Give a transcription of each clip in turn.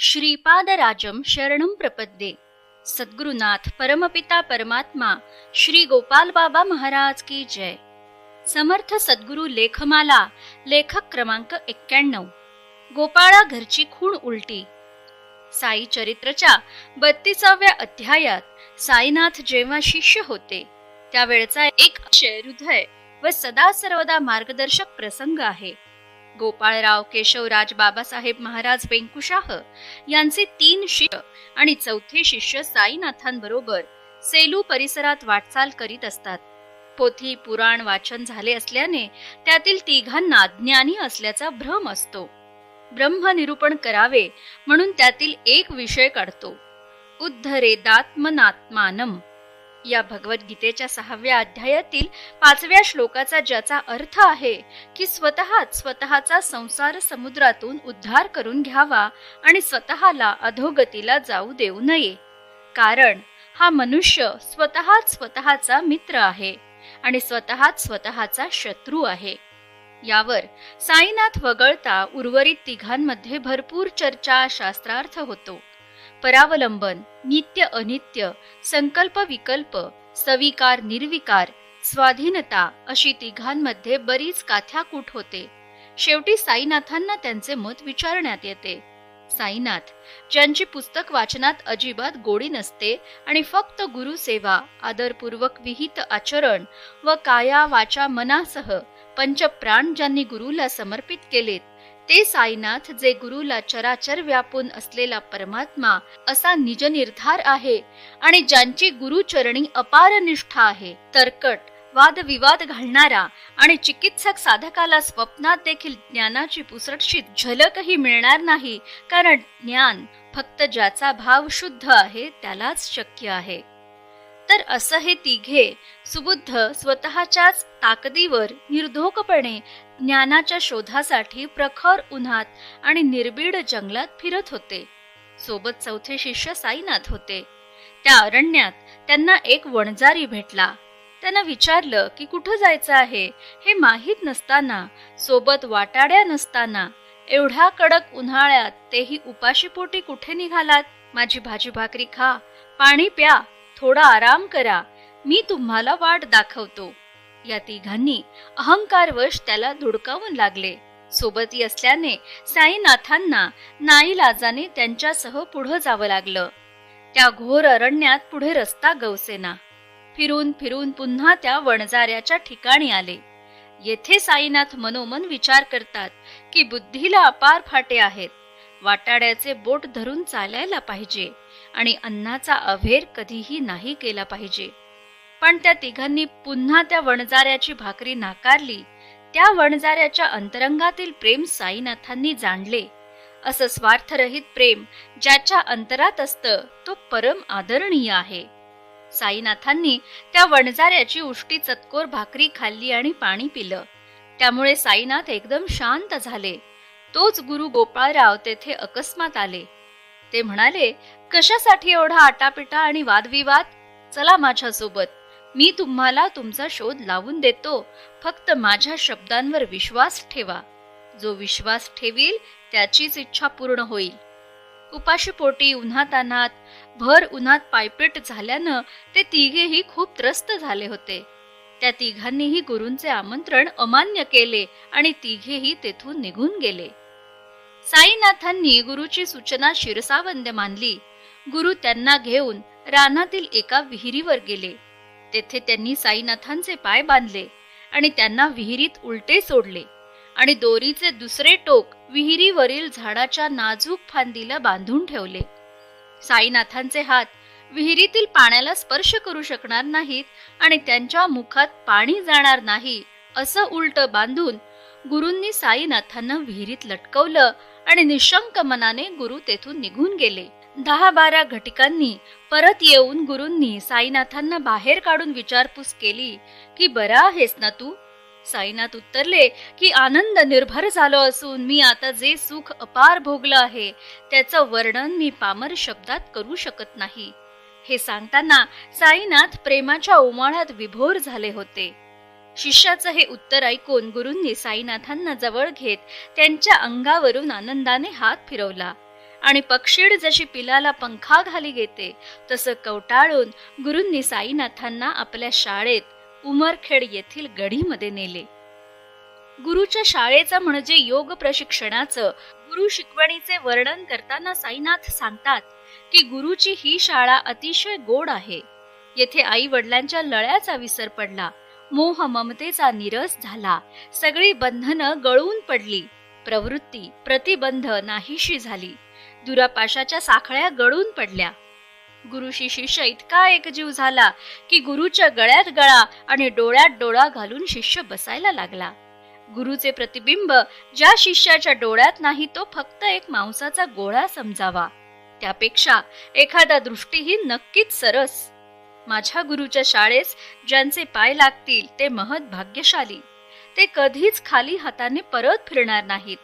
श्रीपादराजम शरणम प्रपद्ये. सद्गुरुनाथ परमपिता परमात्मा श्री गोपाल बाबा महाराज की जय. समर्थ सद्गुरु लेखमाला लेखक क्रमांक एक्क्याण्णव. गोपाळा घरची खूण उलटी. साई चरित्रच्या बत्तीसाव्या अध्यायात साईनाथ जेव्हा शिष्य होते त्यावेळचा एक अक्षय हृदय व सदा सर्वदा मार्गदर्शक प्रसंग आहे. गोपाळराव केशवराज बाबासाहेब महाराज वेंकुशाह यांचे तीन शिष्य आणि चौथे शिष्य साईनाथांबरोबर सेलू परिसरात वाटचाल करीत असतात. पोथी पुराण वाचन झाले असल्याने त्यातील तिघांना ज्ञानी असल्याचा भ्रम असतो. ब्रह्मनिरूपण करावे म्हणून त्यातील एक विषय काढतो. उद्धरेदात्मनात्मानम या भगवद्गीतेच्या सहाव्या अध्यायातील पाचव्या श्लोकाचा ज्याचा अर्थ आहे की स्वतःच स्वतःचा संसार समुद्रातून उद्धार करून घ्यावा आणि स्वतःला अधोगतीला जाऊ देऊ नये. कारण हा मनुष्य स्वतःच स्वतःचा मित्र आहे आणि स्वतःच स्वतःचा शत्रू आहे. यावर साईनाथ वगळता उर्वरित तिघांमध्ये भरपूर चर्चा शास्त्रार्थ होतो. परावलंबन नित्य अनित्य संकल्प विकल्प सविकार निर्विकार स्वाधीनता अशी तिघांमध्ये बरीच काथ्याकूट होते. शेवटी साईनाथांना त्यांचे मत विचारण्यात येते. साईनाथ ज्यांची पुस्तक वाचनात अजिबात गोडी नसते आणि फक्त गुरुसेवा आदरपूर्वक विहित आचरण व काया वाचा मनासह पंचप्राण ज्यांनी गुरुला समर्पित केलेत ते साईनाथ जे गुरुला चराचर व्यापून असलेला परमात्मा असा निजनिर्धार आहे आणि ज्यांची गुरुचरणी अपार निष्ठा आहे तरकट वादविवाद घालणारा आणि चिकित्सक साधकाला स्वप्नात देखील ज्ञानाची पुसटशीत झलकही मिळणार नाही कारण ज्ञान फक्त ज्याचा भाव शुद्ध आहे त्यालाच शक्य आहे. तर असं हे तिघे सुबुद्ध स्वतःच्याच ताकदीवर निर्धोकपणे ज्ञानाच्या शोधासाठी प्रखर उन्हात आणि निर्बीड जंगलात फिरत होते. सोबत चौथे शिष्य साईनाथ होते. त्या अरण्यात त्यांना एक वणजारी भेटला. त्यांना विचारलं की कुठं जायचं आहे? हे माहीत नसताना सोबत वाटाड्या नसताना एवढ्या कडक उन्हाळ्यात तेही उपाशीपोटी कुठे निघालात? माझी भाजी भाकरी खा पाणी प्या थोडा आराम करा मी तुम्हाला वाट दाखवतो. या तिघांनी अहंकारवश त्याला धुडकावून लागले. सोबती असल्याने साईनाथांना नाईलाजाने त्यांच्यासह पुढं जावं लागलं. त्या घोर अरण्यात पुढे रस्ता गवसेना. फिरून फिरून पुन्हा त्या वणजाऱ्याच्या ठिकाणी आले. येथे साईनाथ मनोमन विचार करतात की बुद्धीला अपार फाटे आहेत. वाटाड्याचे बोट धरून चालायला पाहिजे आणि अन्नाचा अभेर कधीही नाही केला पाहिजे. पण त्या तिघांनी पुन्हा त्या वणजाऱ्याची भाकरी नाकारली. त्या वणजाऱ्याच्या अंतरंगातील प्रेम साईनाथांनी जाणले. असं स्वार्थरहित प्रेम ज्याच्या अंतरात असतं तो परम आदरणीय आहे. साईनाथांनी त्या वणजाऱ्याची उष्टी चतकोर भाकरी खाल्ली आणि पाणी पिलं. त्यामुळे साईनाथ एकदम शांत झाले. तोच गुरु गोपाळराव तेथे अकस्मात आले. ते म्हणाले कशासाठी एवढा आटापिटा आणि वादविवाद? चला माझ्यासोबत. मी तुम्हाला तुमचा शोध लावून देतो. फक्त माझ्या शब्दांवर विश्वास ठेवा. जो विश्वास ठेवील त्याचीच इच्छा पूर्ण होईल. उपाशीपोटी उन्हातानात भर उन्हात पायपीट झाल्यानं ते तिघेही खूप त्रस्त झाले होते. त्या तिघांनीही गुरूंचे आमंत्रण अमान्य केले आणि तिघेही तेथून निघून गेले. साईनाथांनी गुरुची सूचना शिरसावंद मानली. गुरु त्यांना घेऊन रानातील एका विहिरीवर गेले. तेथे त्यांनी साईनाथांचे पाय बांधले आणि त्यांना विहिरीत उलटे सोडले आणि दोरीचे दुसरे टोक विहिरीवरील झाडाच्या नाजूक फांदीला बांधून ठेवले. साईनाथांचे हात विहिरीतील पाण्याला स्पर्श करू शकणार नाहीत आणि त्यांच्या मुखात पाणी जाणार नाही असं उलट बांधून गुरूंनी साईनाथांना विहिरीत लटकवलं आणि निशंक मनाने गुरु तेथून निघून गेले. दहा बारा घटिकांनी परत येऊन गुरूंनी साईनाथांना बाहेर काढून विचारपूस केली की बरा आहेस ना तू? साईनाथ उत्तरले की आनंद निर्भर झालो असून मी आता जे सुख अपार भोगलं आहे त्याचं वर्णन मी पामर शब्दात करू शकत नाही. हे सांगताना साईनाथ प्रेमाच्या उमाळ्यात विभोर झाले होते. शिष्याचं हे उत्तर ऐकून गुरूंनी साईनाथांना जवळ घेत त्यांच्या अंगावरून आनंदाने हात फिरवला. आणि पक्षीड जशी पिलाला पंखा घाली घेते तसं कवटाळून गुरूंनी साईनाथांना आपल्या शाळेत उमरखेड येथील गढीमध्ये नेले. गुरुच्या शाळेचं म्हणजे योग प्रशिक्षणाचं गुरु शिकवणीचे वर्णन करताना साईनाथ सांगतात की गुरुची ही शाळा अतिशय गोड आहे. येथे आई वडिलांच्या लळ्याचा विसर पडला मोह ममतेचा निरस झाला सगळी बंधनं गळून पडली प्रवृत्ती प्रतिबंध नाहीशी झाली. दुरापाशाच्या साखळ्या गळून पडल्या. गुरुशी शिष्य इतका एकजीव झाला की गुरुच्या गळ्यात गळा आणि डोळ्यात डोळा घालून शिष्य बसायला लागला. गुरुचे प्रतिबिंब ज्या शिष्याच्या डोळ्यात नाही तो फक्त एक मांसाचा गोळा समजावा. त्यापेक्षा एखादा दृष्टीही नक्कीच सरस. माझ्या गुरुच्या शाळेस ज्यांचे पाय लागतील ते महत भाग्यशाली ते कधीच खाली हाताने परत फिरणार नाहीत.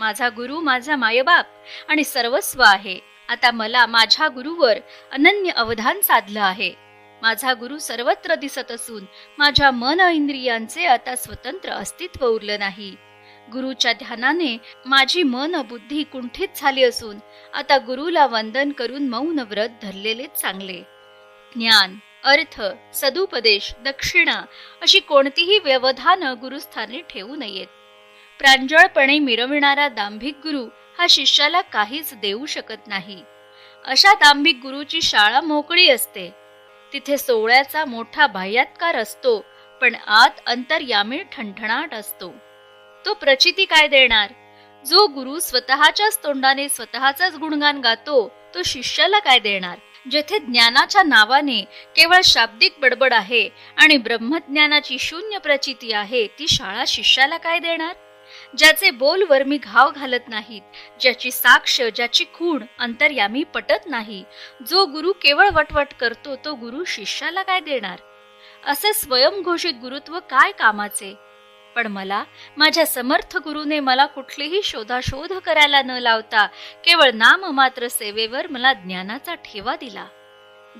माझा गुरु माझा मायबाप आणि सर्वस्व आहे. आता मला माझ्या गुरुवर अनन्य अवधान साधलं आहे. माझा गुरु सर्वत्र दिसत असून माझ्या मन इंद्रियांचे आता स्वतंत्र अस्तित्व उरलं नाही. गुरुच्या ध्यानाने माझी मन बुद्धी कुंठित झाली असून आता गुरुला वंदन करून मौन व्रत धरलेले चांगले. ज्ञान अर्थ सदुपदेश दक्षिणा अशी कोणतीही व्यवधानं गुरुस्थानी ठेवू नयेत. प्रांजळपणे मिरविणारा दांभिक गुरु हा शिष्याला काहीच देऊ शकत नाही. अशा दांभिक गुरुची शाळा मोकळी असते. तिथे सोहळ्याचा मोठा बाह्यात्कार असतो पण आत अंतर्यामी ठणठणाट असतो. तो प्रचिती काय देणार? जो गुरु स्वतःच्याच तोंडाने स्वतःचाच गुणगान गातो तो शिष्याला काय देणार? जेथे ज्ञानाच्या नावाने केवळ शाब्दिक बडबड आहे आणि ब्रह्मज्ञानाची शून्य प्रचिती आहे ती शाळा शिष्याला काय देणार? ज्याचे बोलवर मी घाव घालत नाहीत ज्याची साक्ष ज्याची खूण अंतर्यामी पटत नाही. जो गुरु केवळ वटवट करतो तो गुरु शिष्याला काय देणार? असे स्वयंघोषित गुरुत्व काय कामाचे? पण मला माझ्या समर्थ गुरुने मला कुठलीही शोधाशोध करायला न लावता केवळ नाम मात्र सेवेवर मला ज्ञानाचा ठेवा दिला.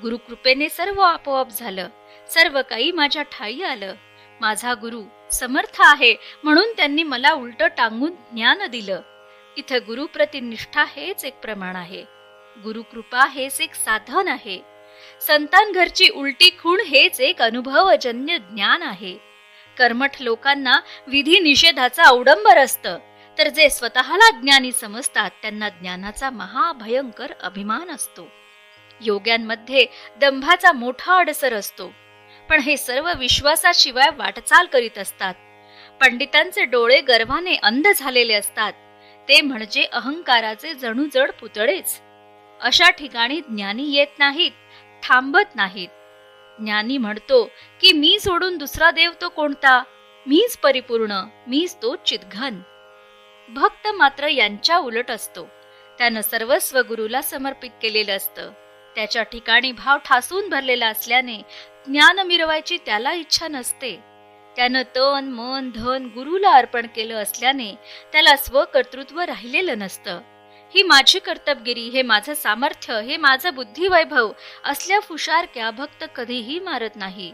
गुरुकृपेने सर्व आपोआप झालं. सर्व काही माझ्या ठाई आलं. माझा गुरु समर्थ आहे म्हणून त्यांनी मला उलट टांगून ज्ञान दिलं. इथं गुरुप्रतिनिष्ठा हेच एक प्रमाण आहे. गुरुकृपा हेच एक साधन आहे. संतान घरची उलटी खूण हेच एक अनुभवजन्य ज्ञान आहे. कर्मठ लोकांना विधी निषेधाचा अवडंबर असतं. तर जे स्वतःला ज्ञानी समजतात त्यांना ज्ञानाचा महाभयंकर अभिमान असतो. योग्यांमध्ये दंभाचा मोठा अडसर असतो. पण हे सर्व विश्वासाशिवाय वाटचाल करीत असतात. पंडितांचे डोळे गर्वाने अंध झालेले असतात. ते म्हणजे अहंकाराचे जणू जड पुतळेच. अशा ठिकाणी ज्ञानी येत नाहीत थांबत नाहीत. ज्ञानी म्हणतो की मी सोडून दुसरा देव तो कोणता? मीच परिपूर्ण मीच तो चितघन. भक्त मात्र यांच्या उलट असतो. त्यानं सर्वस्व गुरुला समर्पित केलेलं असतं. त्याच्या ठिकाणी भाव ठासून भरलेला असल्याने ज्ञान मिरवायची त्याला इच्छा नसते. त्यानं तन मन धन गुरुला अर्पण केलं असल्याने त्याला स्वकर्तृत्व राहिलेलं नसतं. ही माझी कर्तबगिरी हे माझं सामर्थ्य हे माझं बुद्धिवैभव असल्या फुशारक्या भक्त कधीही मारत नाही.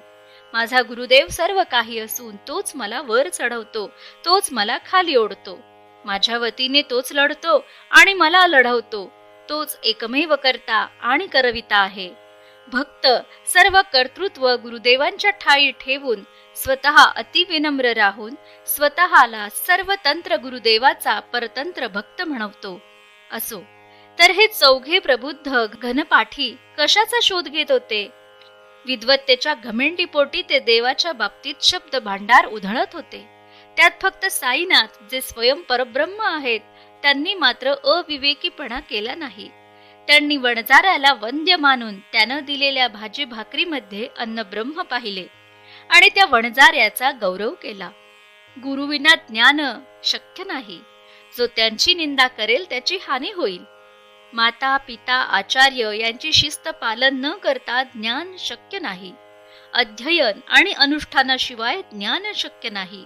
माझा गुरुदेव सर्व काही असून तोच मला वर चढवतो तोच मला खाली ओढतो. माझ्या वतीने तोच लढतो आणि मला लढवतो. तोच एकमेव करता आणि करविता आहे. भक्त सर्व कर्तृत्व गुरुदेवांच्या ठाई ठेवून स्वतः अतिविनम्र राहून स्वतःला सर्व तंत्र गुरुदेवाचा परतंत्र भक्त म्हणवतो. असो तर हे चौघे प्रबुद्ध घनपाठी कशाचा शोध घेत होते? विद्वत्तेच्या घमेंडीपोटी ते देवाच्या बाबतीत शब्द भांडार उधळत होते. त्यात फक्त साईनाथ जे स्वयं परब्रह्म आहेत त्यांनी मात्र अविवेकीपणा केला नाही. त्यांनी वणजाऱ्याला वंद्य मानून त्यानं दिलेल्या भाजी भाकरीमध्ये अन्न ब्रह्म पाहिले आणि त्या वणजाऱ्याचा गौरव केला. गुरुविना ज्ञान शक्य नाही. जो त्यांची निंदा करेल त्याची हानी होईल. माता पिता आचार्य यांची शिस्त पालन न करता ज्ञान शक्य नाही. अध्ययन आणि अनुष्ठानाशिवाय ज्ञान शक्य नाही.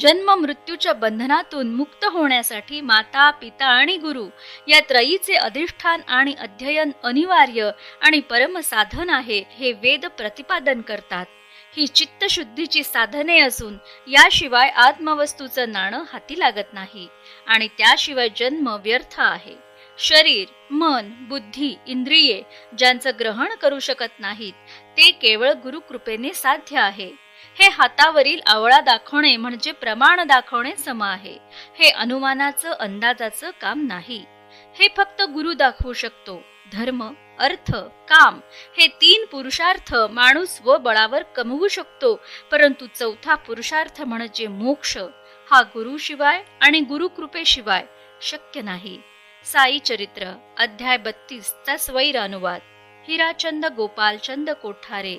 जन्म मृत्यूच्या बंधनातून मुक्त होण्यासाठी माता पिता आणि गुरु या त्रयीचे अधिष्ठान आणि अध्ययन अनिवार्य आणि परमसाधन आहे हे वेद प्रतिपादन करतात. ही चित्तशुद्धीची साधने असून याशिवाय आत्मवस्तूचं नाणं हाती लागत नाही आणि त्याशिवाय जन्म व्यर्थ आहे. शरीर मन बुद्धी इंद्रिये ज्यांचं ग्रहण करू शकत नाहीत ते केवळ गुरुकृपेने साध्य आहे. हे हातावरील आवळा दाखवणे म्हणजे प्रमाण दाखवणे सम आहे. हे अनुमानाचं अंदाजाचं काम नाही. हे फक्त गुरु दाखवू शकतो. धर्म अर्थ काम हे तीन पुरुषार्थ माणूस व बळावर कमवू शकतो. परंतु चौथा पुरुषार्थ म्हणजे मोक्ष. हा गुरुशिवाय आणि गुरुकृपेशिवाय शक्य नाही. साई चरित्र अध्याय बत्तीस चा स्वैर अनुवाद. हिराचंद गोपालचंद कोठारे.